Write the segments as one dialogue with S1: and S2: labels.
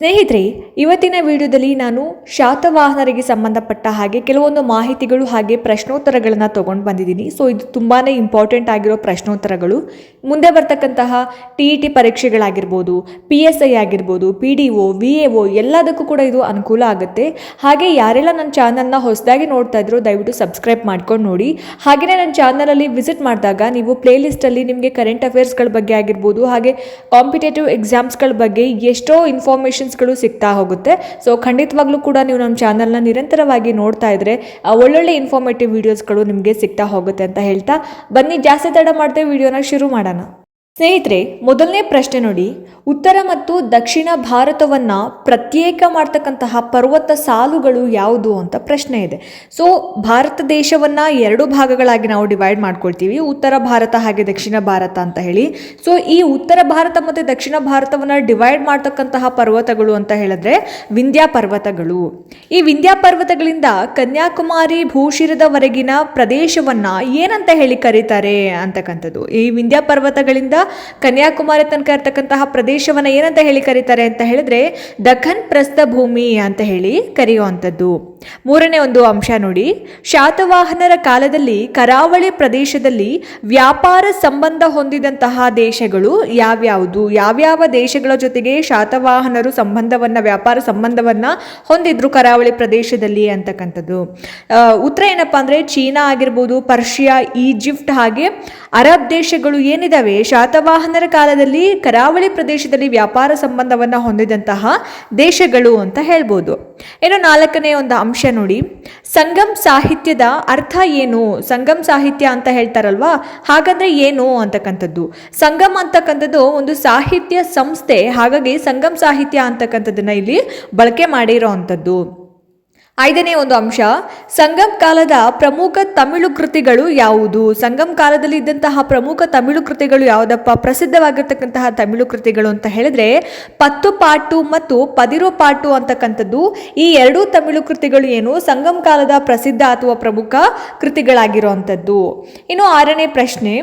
S1: ಸ್ನೇಹಿತರೆ, ಇವತ್ತಿನ ವಿಡಿಯೋದಲ್ಲಿ ನಾನು ಶಾತವಾಹನರಿಗೆ ಸಂಬಂಧಪಟ್ಟ ಹಾಗೆ ಕೆಲವೊಂದು ಮಾಹಿತಿಗಳು ಹಾಗೆ ಪ್ರಶ್ನೋತ್ತರಗಳನ್ನು ತೊಗೊಂಡು ಬಂದಿದ್ದೀನಿ. ಸೊ ಇದು ತುಂಬಾ ಇಂಪಾರ್ಟೆಂಟ್ ಆಗಿರೋ ಪ್ರಶ್ನೋತ್ತರಗಳು. ಮುಂದೆ ಬರ್ತಕ್ಕಂತಹ ಟಿ ಇ ಟಿ ಪರೀಕ್ಷೆಗಳಾಗಿರ್ಬೋದು ಪಿ ಎಸ್ ಐ ಆಗಿರ್ಬೋದು P D O V A O ಎಲ್ಲದಕ್ಕೂ ಕೂಡ ಇದು ಅನುಕೂಲ ಆಗುತ್ತೆ. ಹಾಗೆ ಯಾರೆಲ್ಲ ನನ್ನ ಚಾನಲ್ನ ಹೊಸದಾಗಿ ನೋಡ್ತಾ ಇದ್ರು ದಯವಿಟ್ಟು ಸಬ್ಸ್ಕ್ರೈಬ್ ಮಾಡ್ಕೊಂಡು ನೋಡಿ. ಹಾಗೆಯೇ ನನ್ನ ಚಾನಲಲ್ಲಿ ವಿಸಿಟ್ ಮಾಡಿದಾಗ ನೀವು ಪ್ಲೇಲಿಸ್ಟಲ್ಲಿ ನಿಮಗೆ ಕರೆಂಟ್ ಅಫೇರ್ಸ್ಗಳ ಬಗ್ಗೆ ಆಗಿರ್ಬೋದು, ಹಾಗೆ ಕಾಂಪಿಟೇಟಿವ್ ಎಕ್ಸಾಮ್ಸ್ಗಳ ಬಗ್ಗೆ ಎಷ್ಟೋ ಇನ್ಫಾರ್ಮೇಷನ್ಸ್ಗಳು ಸಿಗ್ತಾ ಹೋಗುತ್ತೆ. ಸೊ ಖಂಡಿತವಾಗ್ಲೂ ಕೂಡ ನೀವು ನಮ್ಮ ಚಾನಲ್ನ ನಿರಂತರವಾಗಿ ನೋಡ್ತಾ ಇದ್ರೆ ಒಳ್ಳೊಳ್ಳೆ ಇನ್ಫಾರ್ಮೇಟಿವ್ ವೀಡಿಯೋಸ್ಗಳು ನಿಮಗೆ ಸಿಗ್ತಾ ಹೋಗುತ್ತೆ ಅಂತ ಹೇಳ್ತಾ. ಬನ್ನಿ, ಜಾಸ್ತಿ ತಡ ಮಾಡ್ತೇವೆ ವಿಡಿಯೋನ ಶುರು ಮಾಡೋಣ. ಸ್ನೇಹಿತರೆ, ಮೊದಲನೇ ಪ್ರಶ್ನೆ ನೋಡಿ. ಉತ್ತರ ಮತ್ತು ದಕ್ಷಿಣ ಭಾರತವನ್ನು ಪ್ರತ್ಯೇಕ ಮಾಡ್ತಕ್ಕಂತಹ ಪರ್ವತ ಸಾಲುಗಳು ಯಾವುದು ಅಂತ ಪ್ರಶ್ನೆ ಇದೆ. ಸೊ ಭಾರತ ದೇಶವನ್ನು ಎರಡು ಭಾಗಗಳಾಗಿ ನಾವು ಡಿವೈಡ್ ಮಾಡ್ಕೊಳ್ತೀವಿ. ಉತ್ತರ ಭಾರತ ಹಾಗೆ ದಕ್ಷಿಣ ಭಾರತ ಅಂತ ಹೇಳಿ. ಸೊ ಈ ಉತ್ತರ ಭಾರತ ಮತ್ತು ದಕ್ಷಿಣ ಭಾರತವನ್ನು ಡಿವೈಡ್ ಮಾಡ್ತಕ್ಕಂತಹ ಪರ್ವತಗಳು ಅಂತ ಹೇಳಿದ್ರೆ ವಿಂಧ್ಯ ಪರ್ವತಗಳು. ಈ ವಿಂಧ್ಯ ಪರ್ವತಗಳಿಂದ ಕನ್ಯಾಕುಮಾರಿ ಭೂಶಿರದವರೆಗಿನ ಪ್ರದೇಶವನ್ನು ಏನಂತ ಹೇಳಿ ಕರೀತಾರೆ ಅಂತಕ್ಕಂಥದ್ದು. ಈ ವಿಂಧ್ಯ ಪರ್ವತಗಳಿಂದ ಕನ್ಯಾಕುಮಾರಿ ತನಕ ಇರ್ತಕ್ಕಂತಹ ಪ್ರದೇಶವನ್ನ ಏನಂತ ಹೇಳಿ ಕರೀತಾರೆ ಅಂತ ಹೇಳಿದ್ರೆ, ದಖನ್ ಪ್ರಸ್ಥಭೂಮಿ ಅಂತ ಹೇಳಿ ಕರೆಯುವಂಥದ್ದು. ಮೂರನೇ ಒಂದು ಅಂಶ ನೋಡಿ, ಶಾತವಾಹನರ ಕಾಲದಲ್ಲಿ ಕರಾವಳಿ ಪ್ರದೇಶದಲ್ಲಿ ವ್ಯಾಪಾರ ಸಂಬಂಧ ಹೊಂದಿದಂತಹ ದೇಶಗಳು ಯಾವ್ಯಾವುದು? ಯಾವ್ಯಾವ ದೇಶಗಳ ಜೊತೆಗೆ ಶಾತವಾಹನರು ಸಂಬಂಧವನ್ನ, ವ್ಯಾಪಾರ ಸಂಬಂಧವನ್ನ ಹೊಂದಿದ್ರು ಕರಾವಳಿ ಪ್ರದೇಶದಲ್ಲಿ ಅಂತಕ್ಕಂಥದ್ದು. ಉತ್ತರ ಏನಪ್ಪಾ ಅಂದ್ರೆ, ಚೀನಾ ಆಗಿರ್ಬೋದು, ಪರ್ಷಿಯಾ, ಈಜಿಪ್ಟ್ ಹಾಗೆ ಅರಬ್ ದೇಶಗಳು ಏನಿದಾವೆ? ಶಾತವಾಹನರ ಕಾಲದಲ್ಲಿ ಕರಾವಳಿ ಪ್ರದೇಶದಲ್ಲಿ ವ್ಯಾಪಾರ ಸಂಬಂಧವನ್ನು ಹೊಂದಿದಂತಹ ದೇಶಗಳು ಅಂತ ಹೇಳ್ಬೋದು. ಇನ್ನು ನಾಲ್ಕನೇ ಒಂದು ಅಂಶ ನೋಡಿ, ಸಂಗಮ್ ಸಾಹಿತ್ಯದ ಅರ್ಥ ಏನು? ಸಂಗಮ್ ಸಾಹಿತ್ಯ ಅಂತ ಹೇಳ್ತಾರಲ್ವಾ? ಹಾಗಂದ್ರೆ ಏನು ಅಂತಕ್ಕಂಥದ್ದು? ಸಂಗಮ್ ಅಂತಕ್ಕಂಥದ್ದು ಒಂದು ಸಾಹಿತ್ಯ ಸಂಸ್ಥೆ, ಹಾಗಾಗಿ ಸಂಗಮ್ ಸಾಹಿತ್ಯ ಅಂತಕ್ಕಂಥದ್ದನ್ನ ಇಲ್ಲಿ ಬಳಕೆ ಮಾಡಿರೋ ಅಂಥದ್ದು ಐದನೇ ಒಂದು ಅಂಶ, ಸಂಗಮ್ ಕಾಲದ ಪ್ರಮುಖ ತಮಿಳು ಕೃತಿಗಳು ಯಾವುದು? ಸಂಗಮ್ ಕಾಲದಲ್ಲಿ ಇದ್ದಂತಹ ಪ್ರಮುಖ ತಮಿಳು ಕೃತಿಗಳು ಯಾವುದಪ್ಪ? ಪ್ರಸಿದ್ಧವಾಗಿರ್ತಕ್ಕಂತಹ ತಮಿಳು ಕೃತಿಗಳು ಅಂತ ಹೇಳಿದ್ರೆ, ಪತ್ತು ಪಾಟು ಮತ್ತು ಪದಿರು ಪಾಟು ಅಂತಕ್ಕಂಥದ್ದು ಈ ಎರಡೂ ತಮಿಳು ಕೃತಿಗಳು ಏನು? ಸಂಗಮ್ ಕಾಲದ ಪ್ರಸಿದ್ಧ ಅಥವಾ ಪ್ರಮುಖ ಕೃತಿಗಳಾಗಿರುವಂಥದ್ದು. ಇನ್ನು ಆರನೇ ಪ್ರಶ್ನೆ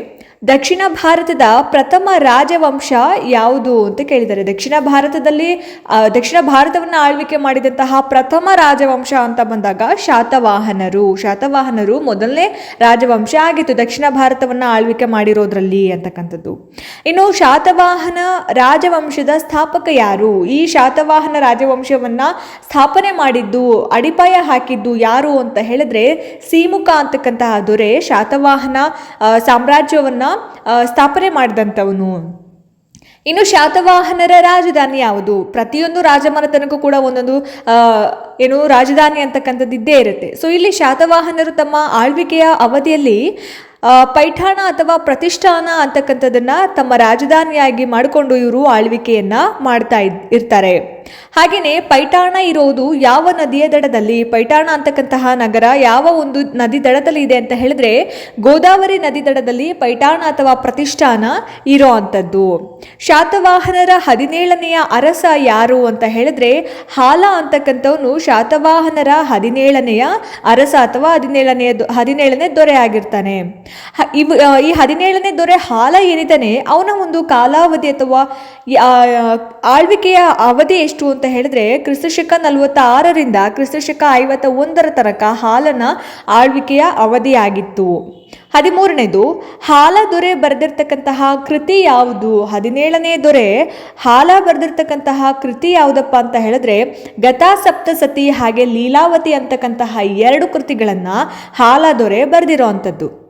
S1: ದಕ್ಷಿಣ ಭಾರತದ ಪ್ರಥಮ ರಾಜವಂಶ ಯಾವುದು ಅಂತ ಕೇಳಿದ್ದಾರೆ. ದಕ್ಷಿಣ ಭಾರತದಲ್ಲಿ ದಕ್ಷಿಣ ಭಾರತವನ್ನು ಆಳ್ವಿಕೆ ಮಾಡಿದಂತಹ ಪ್ರಥಮ ರಾಜವಂಶ ಅಂತ ಬಂದಾಗ ಶಾತವಾಹನರು. ಶಾತವಾಹನರು ಮೊದಲನೇ ರಾಜವಂಶ ಆಗಿತ್ತು. ದಕ್ಷಿಣ ಭಾರತವನ್ನು ಆಳ್ವಿಕೆ ಮಾಡಿರೋದ್ರಲ್ಲಿ ಅಂತಕ್ಕಂಥದ್ದು. ಇನ್ನು ಶಾತವಾಹನ ರಾಜವಂಶದ ಸ್ಥಾಪಕ ಯಾರು? ಈ ಶಾತವಾಹನ ರಾಜವಂಶವನ್ನ ಸ್ಥಾಪನೆ ಮಾಡಿದ್ದು, ಅಡಿಪಾಯ ಹಾಕಿದ್ದು ಯಾರು ಅಂತ ಹೇಳಿದ್ರೆ, ಸೀಮುಖ ಅಂತಕ್ಕಂತಹ ದೊರೆ ಶಾತವಾಹನ ಸಾಮ್ರಾಜ್ಯವನ್ನು ಸ್ಥಾಪನೆ ಮಾಡಿದಂಥವನು. ಇನ್ನು ಶಾತವಾಹನರ ರಾಜಧಾನಿ ಯಾವುದು? ಪ್ರತಿಯೊಂದು ರಾಜಮನೆತನಕ್ಕೂ ಕೂಡ ಒಂದೊಂದು ಏನು ರಾಜಧಾನಿ ಅಂತಕ್ಕಂಥದ್ದು ಇದ್ದೇ ಇರುತ್ತೆ. ಸೊ ಇಲ್ಲಿ ಶಾತವಾಹನರು ತಮ್ಮ ಆಳ್ವಿಕೆಯ ಅವಧಿಯಲ್ಲಿ ಪೈಠಾಣ ಅಥವಾ ಪ್ರತಿಷ್ಠಾನ ಅಂತಕ್ಕಂಥದ್ದನ್ನು ತಮ್ಮ ರಾಜಧಾನಿಯಾಗಿ ಮಾಡಿಕೊಂಡು ಇವರು ಆಳ್ವಿಕೆಯನ್ನ ಮಾಡ್ತಾ ಇರ್ತಾರೆ. ಹಾಗೆಯೇ ಪೈಠಾಣ ಇರೋದು ಯಾವ ನದಿಯ ದಡದಲ್ಲಿ? ಪೈಠಾಣ ಅಂತಕ್ಕಂತಹ ನಗರ ಯಾವ ಒಂದು ನದಿ ದಡದಲ್ಲಿ ಇದೆ ಅಂತ ಹೇಳಿದ್ರೆ ಗೋದಾವರಿ ನದಿ ದಡದಲ್ಲಿ ಪೈಠಾಣ ಅಥವಾ ಪ್ರತಿಷ್ಠಾನ ಇರೋ ಅಂಥದ್ದು. ಶಾತವಾಹನರ ಹದಿನೇಳನೆಯ ಅರಸ ಯಾರು ಅಂತ ಹೇಳಿದ್ರೆ ಹಾಲ ಅಂತಕ್ಕಂಥವನು ಶಾತವಾಹನರ ಹದಿನೇಳನೆಯ ಅರಸ ಅಥವಾ ಹದಿನೇಳನೆಯ ಹದಿನೇಳನೇ ದೊರೆ ಆಗಿರ್ತಾನೆ. ಈ ಹದಿನೇಳನೇ ದೊರೆ ಹಾಲ ಏನಿದ್ದಾನೆ ಅವನ ಒಂದು ಕಾಲಾವಧಿ ಅಥವಾ ಆಳ್ವಿಕೆಯ ಅವಧಿ ಎಷ್ಟು ಅಂತ ಹೇಳಿದ್ರೆ ಕ್ರಿಸ್ತಶಕ ನಲವತ್ತಾರರಿಂದ ಕ್ರಿಸ್ತಶಕ ಐವತ್ತ ಒಂದರ ತನಕ ಹಾಲನ ಆಳ್ವಿಕೆಯ ಅವಧಿಯಾಗಿತ್ತು. ಹದಿಮೂರನೇದು, ಹಾಲ ದೊರೆ ಬರೆದಿರ್ತಕ್ಕಂತಹ ಕೃತಿ ಯಾವುದು? ಹದಿನೇಳನೇ ದೊರೆ, ಹಾಲ ಬರೆದಿರ್ತಕ್ಕಂತಹ ಕೃತಿ ಯಾವುದಪ್ಪ ಅಂತ ಹೇಳಿದ್ರೆ ಗತಾ ಸಪ್ತಸತಿ ಹಾಗೆ ಲೀಲಾವತಿ ಅಂತಕ್ಕಂತಹ ಎರಡು ಕೃತಿಗಳನ್ನ ಹಾಲ ದೊರೆ ಬರೆದಿರೋ ಅಂಥದ್ದು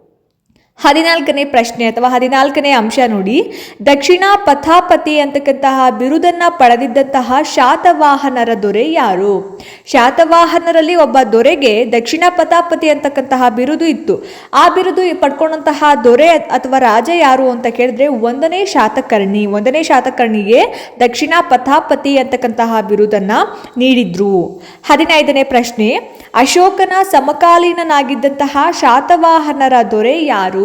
S1: ಹದಿನಾಲ್ಕನೇ ಪ್ರಶ್ನೆ ಅಥವಾ ಹದಿನಾಲ್ಕನೇ ಅಂಶ ನೋಡಿ. ದಕ್ಷಿಣ ಪಥಾಪತಿ ಅಂತಕ್ಕಂತಹ ಬಿರುದನ್ನು ಪಡೆದಿದ್ದಂತಹ ಶಾತವಾಹನರ ದೊರೆ ಯಾರು? ಶಾತವಾಹನರಲ್ಲಿ ಒಬ್ಬ ದೊರೆಗೆ ದಕ್ಷಿಣ ಪಥಾಪತಿ ಅಂತಕ್ಕಂತಹ ಬಿರುದು ಇತ್ತು. ಆ ಬಿರುದು ಪಡ್ಕೊಂಡಂತಹ ದೊರೆ ಅಥವಾ ರಾಜ ಯಾರು ಅಂತ ಕೇಳಿದ್ರೆ ಒಂದನೇ ಶಾತಕರ್ಣಿ. ಒಂದನೇ ಶಾತಕರ್ಣಿಗೆ ದಕ್ಷಿಣ ಪಥಾಪತಿ ಅಂತಕ್ಕಂತಹ ಬಿರುದನ್ನ ನೀಡಿದ್ರು. ಹದಿನೈದನೇ ಪ್ರಶ್ನೆ, ಅಶೋಕನ ಸಮಕಾಲೀನನಾಗಿದ್ದಂತಹ ಶಾತವಾಹನರ ದೊರೆ ಯಾರು?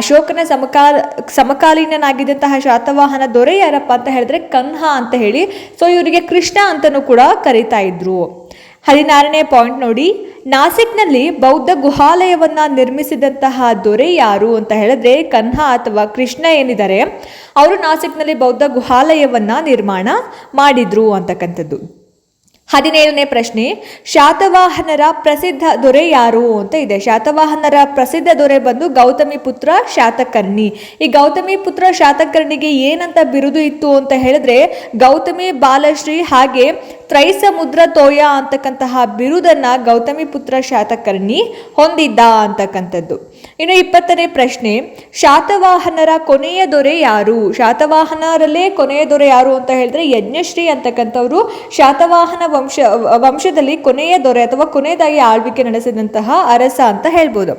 S1: ಅಶೋಕನ ಸಮಕಾಲ, ಸಮಕಾಲೀನನಾಗಿದ್ದಂತಹ ಶಾತವಾಹನ ದೊರೆ ಯಾರಪ್ಪ ಅಂತ ಹೇಳಿದ್ರೆ ಕನ್ಹ ಅಂತ ಹೇಳಿ ಸೊ ಇವರಿಗೆ ಕೃಷ್ಣ ಅಂತಲೂ ಕೂಡ ಕರೀತಾ ಇದ್ರು. ಹದಿನಾರನೇ ಪಾಯಿಂಟ್ ನೋಡಿ, ನಾಸಿಕ್ನಲ್ಲಿ ಬೌದ್ಧ ಗುಹಾಲಯವನ್ನ ನಿರ್ಮಿಸಿದಂತಹ ದೊರೆ ಯಾರು ಅಂತ ಹೇಳಿದ್ರೆ ಕನ್ಹ ಅಥವಾ ಕೃಷ್ಣ ಏನಿದ್ದಾರೆ, ಅವರು ನಾಸಿಕ್ನಲ್ಲಿ ಬೌದ್ಧ ಗುಹಾಲಯವನ್ನ ನಿರ್ಮಾಣ ಮಾಡಿದ್ರು ಅಂತಕ್ಕಂಥದ್ದು. ಹದಿನೇಳನೇ ಪ್ರಶ್ನೆ, ಶಾತವಾಹನರ ಪ್ರಸಿದ್ಧ ದೊರೆ ಯಾರು ಅಂತ ಇದೆ. ಶಾತವಾಹನರ ಪ್ರಸಿದ್ಧ ದೊರೆ ಬಂದು ಗೌತಮಿ ಪುತ್ರ ಶಾತಕರ್ಣಿ. ಈ ಗೌತಮಿ ಪುತ್ರ ಶಾತಕರ್ಣಿಗೆ ಏನಂತ ಬಿರುದು ಇತ್ತು ಅಂತ ಹೇಳಿದ್ರೆ ಗೌತಮಿ ಬಾಲಶ್ರೀ ಹಾಗೆ ತ್ರೈಸಮುದ್ರ ತೋಯ ಅಂತಕ್ಕಂತಹ ಬಿರುದನ್ನ ಗೌತಮಿ ಪುತ್ರ ಶಾತಕರ್ಣಿ ಹೊಂದಿದ್ದ ಅಂತಕ್ಕಂಥದ್ದು. ಇನ್ನು ಇಪ್ಪತ್ತನೇ ಪ್ರಶ್ನೆ, ಶಾತವಾಹನರ ಕೊನೆಯ ದೊರೆ ಯಾರು? ಶಾತವಾಹನರಲ್ಲೇ ಕೊನೆಯ ದೊರೆ ಯಾರು ಅಂತ ಹೇಳಿದ್ರೆ ಯಜ್ಞಶ್ರೀ ಅಂತಕ್ಕಂಥವ್ರು ಶಾತವಾಹನ ವಂಶ, ವಂಶದಲ್ಲಿ ಕೊನೆಯ ದೊರೆ ಅಥವಾ ಕೊನೆಯದಾಗಿ ಆಳ್ವಿಕೆ ನಡೆಸಿದಂತಹ ಅರಸ ಅಂತ ಹೇಳ್ಬೋದು.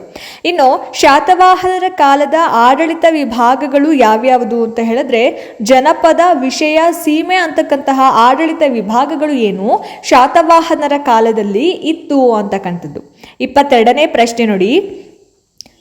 S1: ಇನ್ನು ಶಾತವಾಹನರ ಕಾಲದ ಆಡಳಿತ ವಿಭಾಗಗಳು ಯಾವ್ಯಾವುದು ಅಂತ ಹೇಳಿದ್ರೆ, ಜನಪದ ವಿಷಯ, ಸೀಮೆ ಅಂತಕ್ಕಂತಹ ಆಡಳಿತ ವಿಭಾಗಗಳು ಏನು? ಶಾತವಾಹನರ ಕಾಲದಲ್ಲಿ ಇತ್ತು ಅಂತಕ್ಕಂಥದ್ದು ಇಪ್ಪತ್ತೆರಡನೇ ಪ್ರಶ್ನೆ ನೋಡಿ.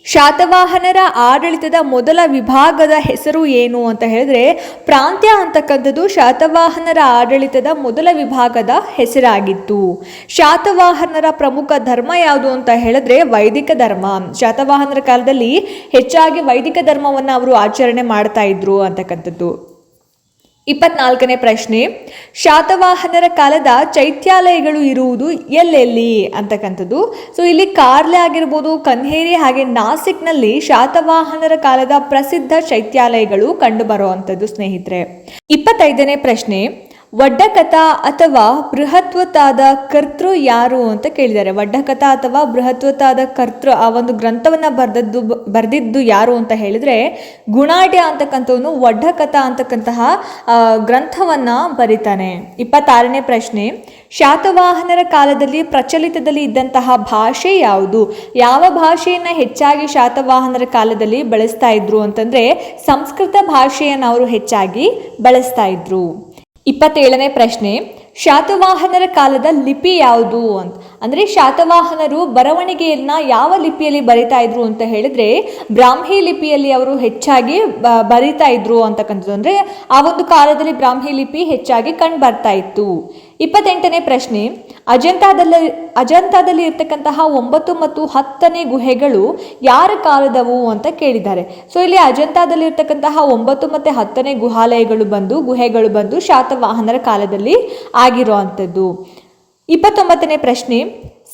S1: ಶಾತವಾಹನರ ಆಡಳಿತದ ಮೊದಲ ವಿಭಾಗದ ಹೆಸರು ಏನು ಅಂತ ಹೇಳಿದ್ರೆ, ಪ್ರಾಂತ್ಯ ಅಂತಕ್ಕಂಥದ್ದು ಶಾತವಾಹನರ ಆಡಳಿತದ ಮೊದಲ ವಿಭಾಗದ ಹೆಸರಾಗಿತ್ತು. ಶಾತವಾಹನರ ಪ್ರಮುಖ ಧರ್ಮ ಯಾವುದು ಅಂತ ಹೇಳಿದ್ರೆ ವೈದಿಕ ಧರ್ಮ. ಶಾತವಾಹನರ ಕಾಲದಲ್ಲಿ ಹೆಚ್ಚಾಗಿ ವೈದಿಕ ಧರ್ಮವನ್ನು ಅವರು ಆಚರಣೆ ಮಾಡ್ತಾ ಇದ್ರು ಅಂತಕ್ಕಂಥದ್ದು ಇಪ್ಪತ್ನಾಲ್ಕನೇ ಪ್ರಶ್ನೆ, ಶಾತವಾಹನರ ಕಾಲದ ಚೈತ್ಯಾಲಯಗಳು ಇರುವುದು ಎಲ್ಲೆಲ್ಲಿ ಅಂತಕ್ಕಂಥದ್ದು. ಸೊ ಇಲ್ಲಿ ಕಾರ್ಲೆ ಆಗಿರ್ಬೋದು, ಕನ್ಹೇರಿ ಹಾಗೆ ನಾಸಿಕ್ನಲ್ಲಿ ಶಾತವಾಹನರ ಕಾಲದ ಪ್ರಸಿದ್ಧ ಚೈತ್ಯಾಲಯಗಳು ಕಂಡು ಬರುವಂಥದ್ದು ಸ್ನೇಹಿತರೆ. ಇಪ್ಪತ್ತೈದನೇ ಪ್ರಶ್ನೆ ವಡ್ಡಕಥಾ ಅಥವಾ ಬೃಹತ್ವತಾದ ಕರ್ತೃ ಯಾರು ಅಂತ ಕೇಳಿದ್ದಾರೆ. ವಡ್ಡಕಥಾ ಅಥವಾ ಬೃಹತ್ವತಾದ ಕರ್ತೃ ಆ ಒಂದು ಗ್ರಂಥವನ್ನ ಬರೆದದ್ದು, ಬರೆದಿದ್ದು ಯಾರು ಅಂತ ಹೇಳಿದ್ರೆ ಗುಣಾಢ್ಯ ಅಂತಕ್ಕಂಥವನು ವಡ್ಡಕಥಾ ಅಂತಕ್ಕಂತಹ ಗ್ರಂಥವನ್ನು ಬರಿತಾನೆ. ಇಪ್ಪತ್ತಾರನೇ ಪ್ರಶ್ನೆ, ಶಾತವಾಹನರ ಕಾಲದಲ್ಲಿ ಪ್ರಚಲಿತದಲ್ಲಿ ಇದ್ದಂತಹ ಭಾಷೆ ಯಾವುದು? ಯಾವ ಭಾಷೆಯನ್ನ ಹೆಚ್ಚಾಗಿ ಶಾತವಾಹನರ ಕಾಲದಲ್ಲಿ ಬಳಸ್ತಾ ಇದ್ರು ಅಂತಂದ್ರೆ ಸಂಸ್ಕೃತ ಭಾಷೆಯನ್ನು ಅವರು ಹೆಚ್ಚಾಗಿ ಬಳಸ್ತಾ ಇದ್ರು. ಇಪ್ಪತ್ತೇಳನೇ ಪ್ರಶ್ನೆ ಶಾತವಾಹನರ ಕಾಲದ ಲಿಪಿ ಯಾವುದು ಅಂತ? ಅಂದರೆ ಶಾತವಾಹನರು ಬರವಣಿಗೆಯನ್ನ ಯಾವ ಲಿಪಿಯಲ್ಲಿ ಬರಿತಾ ಇದ್ರು ಅಂತ ಹೇಳಿದ್ರೆ ಬ್ರಾಹ್ಮಿ ಲಿಪಿಯಲ್ಲಿ ಅವರು ಹೆಚ್ಚಾಗಿ ಬರಿತಾ ಇದ್ರು ಅಂತಕ್ಕಂಥದ್ದು. ಅಂದರೆ ಆ ಒಂದು ಕಾಲದಲ್ಲಿ ಬ್ರಾಹ್ಮಿ ಲಿಪಿ ಹೆಚ್ಚಾಗಿ ಕಂಡು ಬರ್ತಾ ಇತ್ತು. ಇಪ್ಪತ್ತೆಂಟನೇ ಪ್ರಶ್ನೆ, ಅಜಂತಾದಲ್ಲಿ ಅಜಂತಾದಲ್ಲಿ ಇರ್ತಕ್ಕಂತಹ ಒಂಬತ್ತು ಮತ್ತು ಹತ್ತನೇ ಗುಹೆಗಳು ಯಾರ ಕಾಲದವು ಅಂತ ಕೇಳಿದ್ದಾರೆ. ಸೊ ಇಲ್ಲಿ ಅಜಂತಾದಲ್ಲಿ ಇರ್ತಕ್ಕಂತಹ ಒಂಬತ್ತು ಮತ್ತು ಹತ್ತನೇ ಗುಹಾಲಯಗಳು ಬಂದು, ಗುಹೆಗಳು ಬಂದು ಶಾತವಾಹನರ ಕಾಲದಲ್ಲಿ ಆಗಿರುವಂಥದ್ದು. ಇಪ್ಪತ್ತೊಂಬತ್ತನೇ ಪ್ರಶ್ನೆ,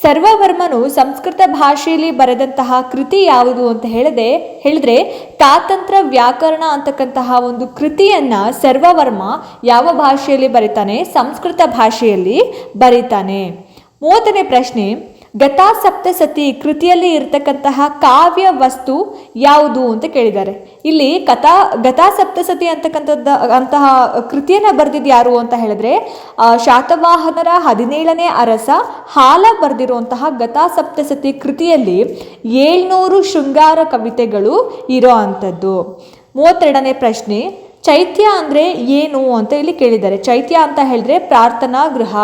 S1: ಸರ್ವವರ್ಮನು ಸಂಸ್ಕೃತ ಭಾಷೆಯಲ್ಲಿ ಬರೆದಂತಹ ಕೃತಿ ಯಾವುದು ಅಂತ ಹೇಳದೆ, ಹೇಳಿದ್ರೆ ತಾತಂತ್ರ ವ್ಯಾಕರಣ ಅಂತಕ್ಕಂತಹ ಒಂದು ಕೃತಿಯನ್ನ ಸರ್ವವರ್ಮ ಯಾವ ಭಾಷೆಯಲ್ಲಿ ಬರೀತಾನೆ, ಸಂಸ್ಕೃತ ಭಾಷೆಯಲ್ಲಿ ಬರೀತಾನೆ. ಮೂವತ್ತನೇ ಪ್ರಶ್ನೆ ಗತಾ ಸಪ್ತಸತಿ ಕೃತಿಯಲ್ಲಿ ಇರತಕ್ಕಂತಹ ಕಾವ್ಯ ವಸ್ತು ಯಾವುದು ಅಂತ ಕೇಳಿದ್ದಾರೆ. ಇಲ್ಲಿ ಕಥಾ ಗತಾ ಸಪ್ತಸತಿ ಅಂತಕ್ಕಂಥದ್ದು, ಅಂತಹ ಕೃತಿಯನ್ನು ಬರೆದಿದ್ದು ಯಾರು ಅಂತ ಹೇಳಿದ್ರೆ ಶಾತವಾಹನರ ಹದಿನೇಳನೇ ಅರಸ ಹಾಲ ಬರೆದಿರುವಂತಹ ಗತಾ ಸಪ್ತಸತಿ ಕೃತಿಯಲ್ಲಿ ಏಳ್ನೂರು ಶೃಂಗಾರ ಕವಿತೆಗಳು ಇರೋ ಅಂಥದ್ದು. ಮೂವತ್ತೆರಡನೇ ಪ್ರಶ್ನೆ ಚೈತ್ಯ ಅಂದರೆ ಏನು ಅಂತ ಇಲ್ಲಿ ಕೇಳಿದ್ದಾರೆ. ಚೈತ್ಯ ಅಂತ ಹೇಳಿದ್ರೆ ಪ್ರಾರ್ಥನಾ ಗೃಹ.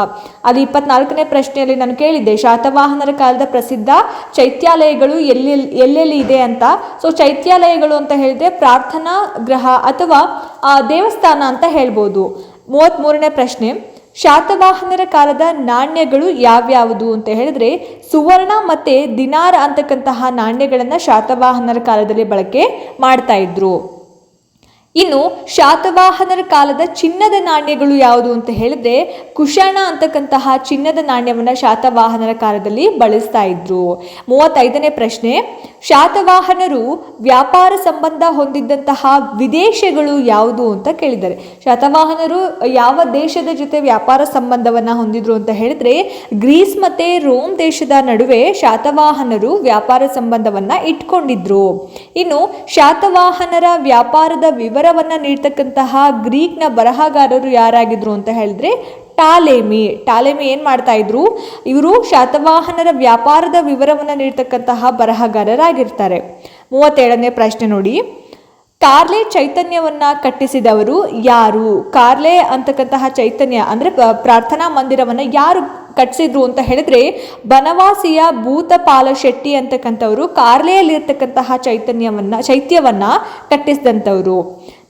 S1: ಅಲ್ಲಿ ಇಪ್ಪತ್ನಾಲ್ಕನೇ ಪ್ರಶ್ನೆಯಲ್ಲಿ ನಾನು ಕೇಳಿದ್ದೆ. ಶಾತವಾಹನರ ಕಾಲದ ಪ್ರಸಿದ್ಧ ಚೈತ್ಯಾಲಯಗಳು ಎಲ್ಲೆಲ್ಲಿ ಎಲ್ಲೆಲ್ಲಿ ಇದೆ ಅಂತ? ಸೊ ಚೈತ್ಯಾಲಯಗಳು ಅಂತ ಹೇಳಿದ್ರೆ ಪ್ರಾರ್ಥನಾ ಗೃಹ ಅಥವಾ ದೇವಸ್ಥಾನ ಅಂತ ಹೇಳ್ಬೋದು. ಮೂವತ್ತ್ಮೂರನೇ ಪ್ರಶ್ನೆ. ಶಾತವಾಹನರ ಕಾಲದ ನಾಣ್ಯಗಳು ಯಾವ್ಯಾವುದು ಅಂತ ಹೇಳಿದ್ರೆ, ಸುವರ್ಣ ಮತ್ತು ದಿನಾರ ಅಂತಕ್ಕಂತಹ ನಾಣ್ಯಗಳನ್ನು ಶಾತವಾಹನರ ಕಾಲದಲ್ಲಿ ಬಳಕೆ ಮಾಡ್ತಾ ಇದ್ರು. ಇನ್ನು ಶಾತವಾಹನರ ಕಾಲದ ಚಿನ್ನದ ನಾಣ್ಯಗಳು ಯಾವುದು ಅಂತ ಹೇಳಿದ್ರೆ ಕುಶಾಣ ಅಂತಕ್ಕಂತಹ ಚಿನ್ನದ ನಾಣ್ಯವನ್ನು ಶಾತವಾಹನರ ಕಾಲದಲ್ಲಿ ಬಳಸ್ತಾ ಇದ್ರು. ಮೂವತ್ತೈದನೇ ಪ್ರಶ್ನೆ, ಶಾತವಾಹನರು ವ್ಯಾಪಾರ ಸಂಬಂಧ ಹೊಂದಿದ್ದಂತಹ ವಿದೇಶಗಳು ಯಾವುದು ಅಂತ ಕೇಳಿದ್ದಾರೆ. ಶಾತವಾಹನರು ಯಾವ ದೇಶದ ಜೊತೆ ವ್ಯಾಪಾರ ಸಂಬಂಧವನ್ನ ಹೊಂದಿದ್ರು ಅಂತ ಹೇಳಿದ್ರೆ ಗ್ರೀಸ್ ಮತ್ತೆ ರೋಮ್ ದೇಶದ ನಡುವೆ ಶಾತವಾಹನರು ವ್ಯಾಪಾರ ಸಂಬಂಧವನ್ನ ಇಟ್ಕೊಂಡಿದ್ರು. ಇನ್ನು ಶಾತವಾಹನರ ವ್ಯಾಪಾರದ ವಿವರವನ್ನ ನೀಡ್ತಕ್ಕಂತಹ ಗ್ರೀಕ್ನ ಬರಹಗಾರರು ಯಾರಾಗಿದ್ರು ಅಂತ ಹೇಳಿದ್ರೆ ಟಾಲೆಮಿ. ಟಾಲೆಮಿ ಏನು ಮಾಡ್ತಾ ಇದ್ರು? ಇವರು ಶಾತವಾಹನರ ವ್ಯಾಪಾರದ ವಿವರವನ್ನು ನೀಡ್ತಕ್ಕಂತಹ ಬರಹಗಾರರಾಗಿರ್ತಾರೆ. ಮೂವತ್ತೇಳನೇ ಪ್ರಶ್ನೆ ನೋಡಿ. ಕಾರ್ಲೆ ಚೈತನ್ಯವನ್ನ ಕಟ್ಟಿಸಿದವರು ಯಾರು? ಕಾರ್ಲೆ ಅಂತಕ್ಕಂತಹ ಚೈತನ್ಯ ಅಂದ್ರೆ ಪ್ರಾರ್ಥನಾ ಮಂದಿರವನ್ನ ಯಾರು ಕಟ್ಟಿಸಿದ್ರು ಅಂತ ಹೇಳಿದ್ರೆ ಬನವಾಸಿಯ ಭೂತಪಾಲ ಶೆಟ್ಟಿ ಅಂತಕ್ಕಂಥವ್ರು ಕಾರ್ಲೆಯಲ್ಲಿರ್ತಕ್ಕಂತಹ ಚೈತನ್ಯವನ್ನ, ಚೈತ್ಯವನ್ನ ಕಟ್ಟಿಸಿದಂಥವ್ರು.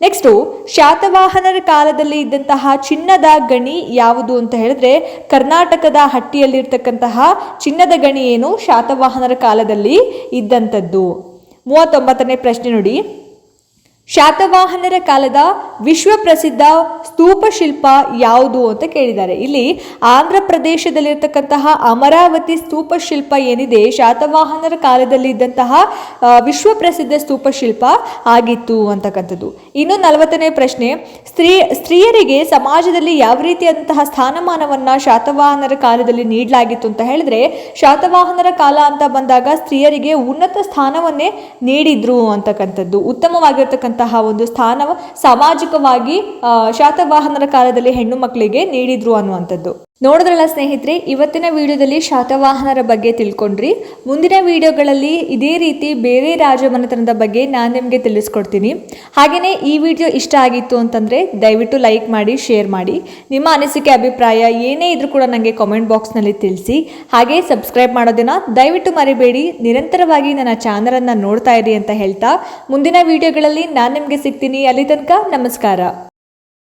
S1: ನೆಕ್ಸ್ಟು ಶಾತವಾಹನರ ಕಾಲದಲ್ಲಿ ಇದ್ದಂತಹ ಚಿನ್ನದ ಗಣಿ ಯಾವುದು ಅಂತ ಹೇಳಿದ್ರೆ ಕರ್ನಾಟಕದ ಹಟ್ಟಿಯಲ್ಲಿರ್ತಕ್ಕಂತಹ ಚಿನ್ನದ ಗಣಿ ಏನು? ಶಾತವಾಹನರ ಕಾಲದಲ್ಲಿ ಇದ್ದಂಥದ್ದು. ಮೂವತ್ತೊಂಬತ್ತನೇ ಪ್ರಶ್ನೆ ನೋಡಿ. ಶಾತವಾಹನರ ಕಾಲದ ವಿಶ್ವ ಪ್ರಸಿದ್ಧ ಸ್ತೂಪ ಶಿಲ್ಪ ಯಾವುದು ಅಂತ ಕೇಳಿದ್ದಾರೆ. ಇಲ್ಲಿ ಆಂಧ್ರ ಪ್ರದೇಶದಲ್ಲಿರ್ತಕ್ಕಂತಹ ಅಮರಾವತಿ ಸ್ತೂಪ ಶಿಲ್ಪ ಏನಿದೆ? ಶಾತವಾಹನರ ಕಾಲದಲ್ಲಿ ಇದ್ದಂತಹ ಆ, ವಿಶ್ವ ಪ್ರಸಿದ್ಧ ಸ್ತೂಪ ಶಿಲ್ಪ ಆಗಿತ್ತು ಅಂತಕ್ಕಂಥದ್ದು. ಇನ್ನು ನಲವತ್ತನೇ ಪ್ರಶ್ನೆ ಸ್ತ್ರೀ ಸ್ತ್ರೀಯರಿಗೆ ಸಮಾಜದಲ್ಲಿ ಯಾವ ರೀತಿಯಾದಂತಹ ಸ್ಥಾನಮಾನವನ್ನ ಶಾತವಾಹನರ ಕಾಲದಲ್ಲಿ ನೀಡಲಾಗಿತ್ತು ಅಂತ ಹೇಳಿದ್ರೆ ಶಾತವಾಹನರ ಕಾಲ ಅಂತ ಬಂದಾಗ ಸ್ತ್ರೀಯರಿಗೆ ಉನ್ನತ ಸ್ಥಾನವನ್ನೇ ನೀಡಿದ್ರು ಅಂತಕ್ಕಂಥದ್ದು. ಉತ್ತಮವಾಗಿರ್ತಕ್ಕಂತಹ ಒಂದು ಸ್ಥಾನ ಸಾಮಾಜಿಕವಾಗಿ ಆ, ಶಾತವಾಹನರ ಕಾಲದಲ್ಲಿ ಹೆಣ್ಣು ಮಕ್ಕಳಿಗೆ ನೀಡಿದ್ರು ಅನ್ನುವಂಥದ್ದು. ನೋಡಿದ್ರಲ್ಲ ಸ್ನೇಹಿತರೆ, ಇವತ್ತಿನ ವಿಡಿಯೋದಲ್ಲಿ ಶಾತವಾಹನರ ಬಗ್ಗೆ ತಿಳ್ಕೊಂಡ್ರಿ. ಮುಂದಿನ ವಿಡಿಯೋಗಳಲ್ಲಿ ಇದೇ ರೀತಿ ಬೇರೆ ರಾಜಮನೆತನದ ಬಗ್ಗೆ ನಾನು ನಿಮಗೆ ತಿಳಿಸ್ಕೊಡ್ತೀನಿ. ಹಾಗೆಯೇ ಈ ವಿಡಿಯೋ ಇಷ್ಟ ಆಗಿತ್ತು ಅಂತಂದರೆ ದಯವಿಟ್ಟು ಲೈಕ್ ಮಾಡಿ, ಶೇರ್ ಮಾಡಿ. ನಿಮ್ಮ ಅನಿಸಿಕೆ, ಅಭಿಪ್ರಾಯ ಏನೇ ಇದ್ರೂ ಕೂಡ ನನಗೆ ಕಾಮೆಂಟ್ ಬಾಕ್ಸ್ನಲ್ಲಿ ತಿಳಿಸಿ. ಹಾಗೆ ಸಬ್ಸ್ಕ್ರೈಬ್ ಮಾಡೋದನ್ನು ದಯವಿಟ್ಟು ಮರಿಬೇಡಿ. ನಿರಂತರವಾಗಿ ನನ್ನ ಚಾನಲನ್ನು ನೋಡ್ತಾ ಇರಿ ಅಂತ ಹೇಳ್ತಾ ಮುಂದಿನ ವಿಡಿಯೋಗಳಲ್ಲಿ ನಾನು ನಿಮಗೆ ಸಿಗ್ತೀನಿ. ಅಲ್ಲಿ ತನಕ ನಮಸ್ಕಾರ.